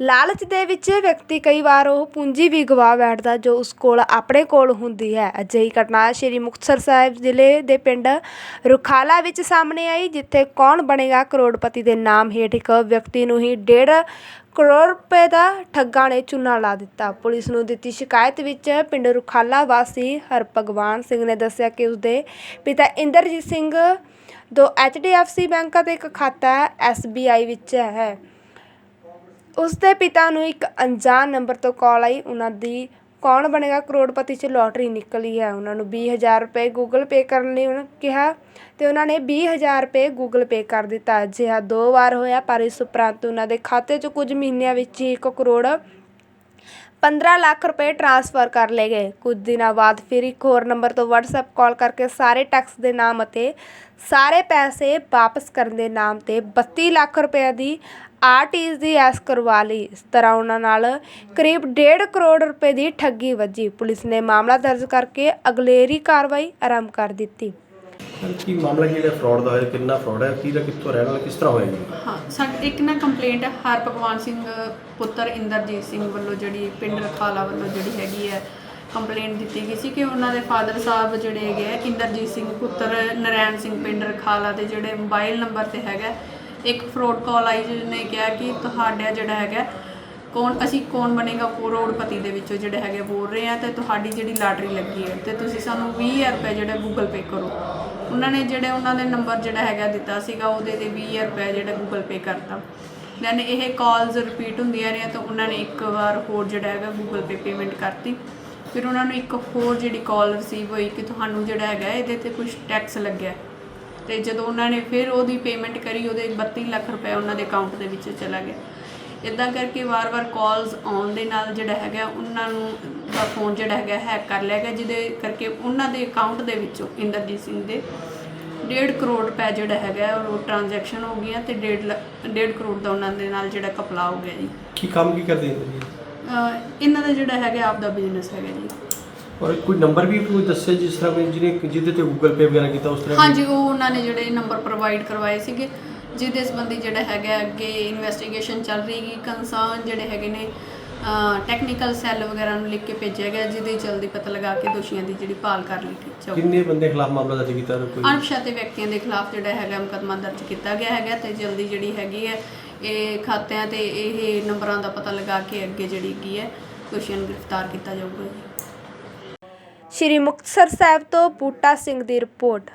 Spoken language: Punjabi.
ਲਾਲਚ ਦੇ ਵਿੱਚ ਵਿਅਕਤੀ ਕਈ ਵਾਰ ਉਹ ਪੂੰਜੀ ਵੀ ਗਵਾ ਬੈਠਦਾ ਜੋ ਉਸ ਕੋਲ ਆਪਣੇ ਕੋਲ ਹੁੰਦੀ ਹੈ। ਅਜਿਹੀ ਘਟਨਾ ਸ਼੍ਰੀ ਮੁਕਤਸਰ ਸਾਹਿਬ ਜ਼ਿਲ੍ਹੇ ਦੇ ਪਿੰਡ ਰੁਖਾਲਾ ਵਿੱਚ ਸਾਹਮਣੇ ਆਈ, ਜਿੱਥੇ ਕੌਣ ਬਣੇਗਾ ਕਰੋੜਪਤੀ ਦੇ ਨਾਮ ਹੇਠ ਇੱਕ ਵਿਅਕਤੀ ਨੂੰ ਹੀ ਡੇਢ ਕਰੋੜ ਰੁਪਏ ਦਾ ਠੱਗਾਂ ਨੇ ਚੂਨਾ ਲਾ ਦਿੱਤਾ। ਪੁਲਿਸ ਨੂੰ ਦਿੱਤੀ ਸ਼ਿਕਾਇਤ ਵਿੱਚ ਪਿੰਡ ਰੁਖਾਲਾ ਵਾਸੀ ਹਰਭਗਵਾਨ ਸਿੰਘ ਨੇ ਦੱਸਿਆ ਕਿ ਉਸਦੇ ਪਿਤਾ ਇੰਦਰਜੀਤ ਸਿੰਘ, ਦੋ HDFC ਬੈਂਕ ਅਤੇ ਇੱਕ ਖਾਤਾ SBI ਵਿੱਚ ਹੈ। ਉਸ ਦੇ ਪਿਤਾ ਨੂੰ ਇੱਕ ਅਣਜਾਣ ਨੰਬਰ ਤੋਂ ਕਾਲ ਆਈ। ਉਹਨਾਂ ਦੀ ਕੌਣ ਬਣੇਗਾ? ਕਰੋੜਪਤੀ 'ਚ ਲੋਟਰੀ ਨਿਕਲੀ ਹੈ। ਉਹਨਾਂ ਨੂੰ 20000 ਰੁਪਏ ਗੂਗਲ ਪੇ ਕਰਨ ਲਈ ਉਹਨਾਂ ਕਿਹਾ ਤੇ ਉਹਨਾਂ ਨੇ 20000 ਰੁਪਏ ਗੂਗਲ ਪੇ ਕਰ ਦਿੱਤਾ। ਅਜਿਹਾ ਦੋ ਵਾਰ ਹੋਇਆ, ਪਰ ਇਸ ਉਪਰੰਤ ਉਹਨਾਂ ਦੇ ਖਾਤੇ 'ਚ ਕੁਝ ਮਹੀਨਿਆਂ ਵਿੱਚ ਹੀ 1 ਕਰੋੜ 15 ਲੱਖ ਰੁਪਏ ਟ੍ਰਾਂਸਫਰ ਕਰ ਲਏ ਗਏ। ਕੁਝ ਦਿਨਾਂ ਬਾਅਦ ਫਿਰ ਇੱਕ ਹੋਰ ਨੰਬਰ ਤੋਂ WhatsApp ਕਾਲ ਕਰਕੇ ਸਾਰੇ ਟੈਕਸ ਦੇ ਨਾਮ ਅਤੇ ਸਾਰੇ ਪੈਸੇ ਵਾਪਸ ਕਰਨ ਦੇ ਨਾਮ ਤੇ 32 ਲੱਖ ਰੁਪਏ ਦੀ ਆਰਟੀਜ਼ ਦੀ ਐਸ ਕਰਵਾ ਲਈ। ਇਸ ਤਰ੍ਹਾਂ ਉਹਨਾਂ ਨਾਲ ਕਰੀਬ 1.5 ਕਰੋੜ ਰੁਪਏ ਦੀ ਠੱਗੀ ਵੱਜੀ। ਪੁਲਿਸ ਨੇ ਮਾਮਲਾ ਦਰਜ ਕਰਕੇ ਅਗਲੇਰੀ ਕਾਰਵਾਈ ਆਰੰਭ ਕਰ ਦਿੱਤੀ। ਕੀ ਮਾਮਲਾ ਕੀ ਜਿਹੜਾ ਫਰਾਡ ਦਾ ਹੋਇਆ ਕਿੰਨਾ ਫਰਾਡ ਹੈ? ਕਿਹਦਾ ਕਿੱਥੋਂ ਰਹਿਣ ਵਾਲਾ ਕਿਸ ਤਰ੍ਹਾਂ ਹੋਇਆ ਜੀ? ਹਾਂ ਸਾਡੇ ਇੱਕ ਨਾ ਕੰਪਲੇਂਟ ਹਰ ਭਗਵਾਨ ਸਿੰਘ ਪੁੱਤਰ ਇੰਦਰਜੀਤ ਸਿੰਘ ਵੱਲੋਂ ਜਿਹੜੀ ਪਿੰਡ ਰਖਾਲਾ ਵੱਲੋਂ ਜਿਹੜੀ ਹੈਗੀ ਹੈ ਕੰਪਲੇਂਟ ਦਿੱਤੀ ਗਈ ਸੀ ਕਿ ਉਹਨਾਂ ਦੇ ਫਾਦਰ ਸਾਹਿਬ ਜਿਹੜੇ ਹੈਗੇ ਇੰਦਰਜੀਤ ਸਿੰਘ ਪੁੱਤਰ ਨਰੈਣ ਸਿੰਘ ਪਿੰਡ ਰਖਾਲਾ ਦੇ ਜਿਹੜੇ ਮੋਬਾਈਲ ਨੰਬਰ ਤੇ ਹੈਗਾ ਇੱਕ ਫਰੋਡ ਕਾਲ ਆਈ ਜਿਹਨੇ ਕਿਹਾ ਕਿ ਤੁਹਾਡਾ ਜਿਹੜਾ ਹੈਗਾ, ਕੌਣ, ਅਸੀਂ ਕੌਣ ਬਣੇਗਾ ਕਰੋੜਪਤੀ ਦੇ ਵਿੱਚੋਂ ਜਿਹੜੇ ਹੈਗੇ ਬੋਲ ਰਹੇ ਆ ਤੇ ਤੁਹਾਡੀ ਜਿਹੜੀ ਲਾਟਰੀ ਲੱਗੀ ਹੈ ਤੇ ਤੁਸੀਂ ਸਾਨੂੰ 20000 ਰੁਪਏ ਜਿਹੜਾ ਗੂਗਲ ਪੇ ਕਰੋ। ਉਹਨਾਂ ਨੇ ਜਿਹੜੇ, ਉਹਨਾਂ ਦੇ ਨੰਬਰ ਜਿਹੜਾ ਹੈਗਾ ਦਿੱਤਾ ਸੀਗਾ, ਉਹਦੇ ਤੇ 20000 ਰੁਪਏ ਜਿਹੜਾ ਗੂਗਲ ਪੇ ਕਰਤਾ। ਦੈਨ ਇਹ ਕਾਲਸ ਰਿਪੀਟ ਹੁੰਦੀਆਂ ਰਹੀਆਂ ਤਾਂ ਉਹਨਾਂ ਨੇ ਇੱਕ ਵਾਰ ਹੋਰ ਜਿਹੜਾ ਹੈਗਾ ਗੂਗਲ ਪੇ ਪੇਮੈਂਟ ਕਰਤੀ। ਫਿਰ ਉਹਨਾਂ ਨੂੰ ਇੱਕ ਹੋਰ ਜਿਹੜੀ ਕਾਲ ਰਿਸੀਵ ਹੋਈ ਕਿ ਤੁਹਾਨੂੰ ਜਿਹੜਾ ਹੈਗਾ ਇਹਦੇ ਤੇ ਕੁਝ ਟੈਕਸ ਲੱਗਿਆ। ਤੇ ਜਦੋਂ ਉਹਨਾਂ ਨੇ ਫਿਰ ਉਹਦੀ ਪੇਮੈਂਟ ਕਰੀ ਉਹਦੇ 32 ਲੱਖ ਰੁਪਏ ਉਹਨਾਂ ਦੇ ਅਕਾਊਂਟ ਦੇ ਵਿੱਚ ਚਲਾ ਗਿਆ। ਇਦਾਂ ਕਰਕੇ ਵਾਰ-ਵਾਰ ਕਾਲਸ ਆਉਣ ਦੇ ਨਾਲ ਜਿਹੜਾ ਹੈਗਾ ਉਹਨਾਂ ਨੂੰ ਦਾ ਫੋਨ ਜਿਹੜਾ ਹੈਗਾ ਹੈਕ ਕਰ ਲਿਆ ਗਿਆ ਜਿਹਦੇ ਕਰਕੇ ਉਹਨਾਂ ਦੇ ਅਕਾਊਂਟ ਦੇ ਵਿੱਚੋਂ ਇੰਦਰਜੀਤ ਸਿੰਘ ਦੇ 1.5 ਕਰੋੜ ਰੁਪਏ ਜਿਹੜਾ ਹੈਗਾ ਉਹ ਟ੍ਰਾਂਜੈਕਸ਼ਨ ਹੋ ਗਈਆਂ ਤੇ 1.5 1.5 ਕਰੋੜ ਦਾ ਉਹਨਾਂ ਦੇ ਨਾਲ ਜਿਹੜਾ ਕਪਲਾ ਹੋ ਗਿਆ ਜੀ। ਕੀ ਕੰਮ ਕੀ ਕਰਦੇ ਇਹਨਾਂ ਦਾ ਜਿਹੜਾ ਹੈਗਾ ਆਪਦਾ ਬਿਜ਼ਨਸ ਹੈਗਾ ਜੀ। ਔਰ ਕੋਈ ਨੰਬਰ ਵੀ ਕੋਈ ਦੱਸਿਆ ਜਿਸ ਤਰ੍ਹਾਂ ਕੋਈ ਜਿਹਨੇ ਜਿਹਦੇ ਤੇ ਗੂਗਲ ਪੇ ਵਗੈਰਾ ਕੀਤਾ ਉਸ ਤਰ੍ਹਾਂ ਹਾਂਜੀ ਉਹ ਉਹਨਾਂ ਨੇ ਜਿਹੜੇ ਨੰਬਰ ਪ੍ਰੋਵਾਈਡ ਕਰਵਾਏ ਸੀਗੇ ਜਿਹਦੇ ਸੰਬੰਧੀ ਜਿਹੜਾ ਹੈਗਾ ਅੱਗੇ ਇਨਵੈਸਟੀਗੇਸ਼ਨ ਚੱਲ ਰਹੀ ਹੈ ਕੰਸਰਨ ਜਿਹੜੇ ਹੈਗੇ ਨੇ ਟੈਕਨੀਕਲ ਸੈੱਲ ਵਗੈਰਾ ਨੂੰ ਲਿਖ ਕੇ ਭੇਜਿਆ ਗਿਆ ਜਿਹਦੇ ਜਲਦੀ ਪਤਾ ਲਗਾ ਕੇ ਦੋਸ਼ੀਆਂ ਦੀ ਜਿਹੜੀ ਭਾਲ ਕਰ ਲਈ ਜਾਊਗੀ ਕਿੰਨੇ ਬੰਦੇ ਖਿਲਾਫ ਮਾਮਲਾ ਦਰਜ ਕੀਤਾ ਕੋਈ? ਅਣਪਛਾਤੇ ਵਿਅਕਤੀਆਂ ਦੇ ਖਿਲਾਫ ਜਿਹੜਾ ਹੈਗਾ ਮੁਕੱਦਮਾ ਦਰਜ ਕੀਤਾ ਗਿਆ ਹੈਗਾ ਤੇ ਜਲਦੀ ਜਿਹੜੀ ਹੈਗੀ ਹੈ ਇਹ ਖਾਤਿਆਂ ਤੇ ਇਹ ਨੰਬਰਾਂ ਦਾ ਪਤਾ ਲਗਾ ਕੇ ਅੱਗੇ ਜਿਹੜੀ ਹੈਗੀ ਹੈ ਦੋਸ਼ੀਆਂ ਨੂੰ ਗ੍ਰਿਫਤਾਰ ਕੀਤਾ ਜਾਊਗਾ ਸ਼੍ਰੀ ਮੁਕਤਸਰ ਸਾਹਿਬ ਤੋਂ ਬੂਟਾ ਸਿੰਘ ਦੀ ਰਿਪੋਰਟ।